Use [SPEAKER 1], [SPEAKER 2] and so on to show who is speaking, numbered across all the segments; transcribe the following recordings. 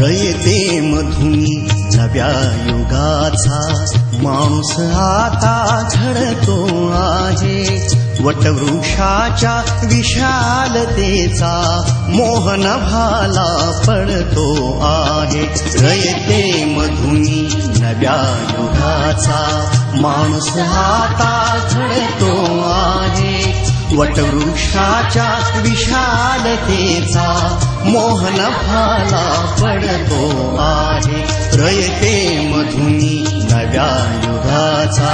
[SPEAKER 1] रयते मधुनी नव्या युगाचा माणूस आता घडतो आहे वटवृक्षाच्या विशालतेचा मोहन भाला पडतो आहे. रयते मधुनी नव्या युगाचा माणूस आता झडतो आहे. वटवृक्षाच्या विशालतेचा मोहन भाला पडतो आहे. रयते मधुनी नव्या युगाचा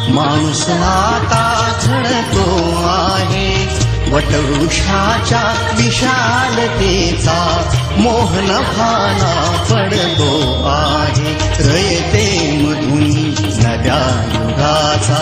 [SPEAKER 1] माणूस आता झडतो आहे. वटवृक्षाच्या विशालतेचा मोहन भाला पडतो आहे. रयते मधून नद्या युगाचा.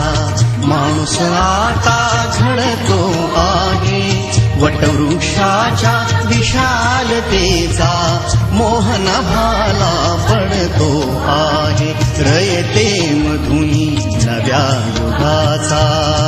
[SPEAKER 1] माणूस आता घडतो आहे. वटवृक्षाच्या विशालतेचा मोहन भाला पडतो आहे. रयते मधुनी नव्या युगाचा.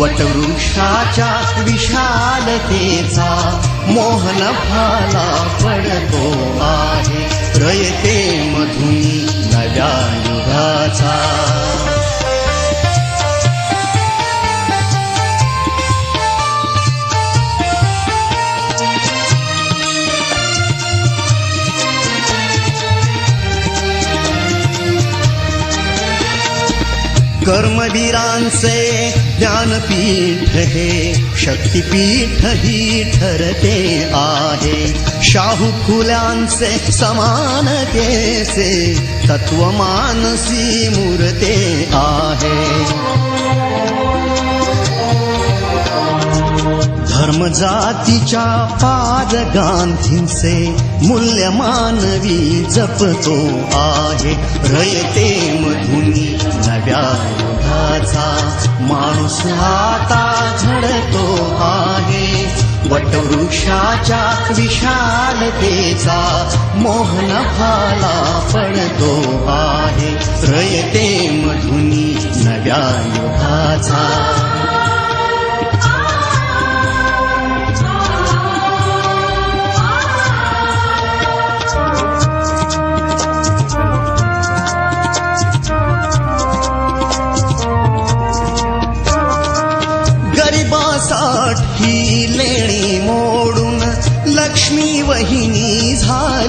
[SPEAKER 1] वटवृक्षाच्या विशालतेचा मोहन फाला पडतो आहे. रयते मधून नव्या युगाचा. कर्मवीरांचे ज्ञानपीठ हे शक्तीपीठ ही ठरते आहे. शाहू फुल्यांचे समानतेचे तत्वमानसी मूर्ते आहे. धर्म जातीच्या पाद गांधींचे मूल्य मानवी जपतो आहे. रयते मधुनी नव्या युगाचा माणूस आता झडतो आहे. वटवृक्षाच्या विशालतेचा मोहन फाला पडतो आहे. रयते मधुनी नव्या युगाचा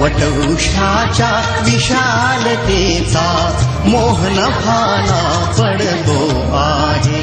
[SPEAKER 1] वटवृक्षाच्या विशालतेचा मोहन भाला पडतो आहे.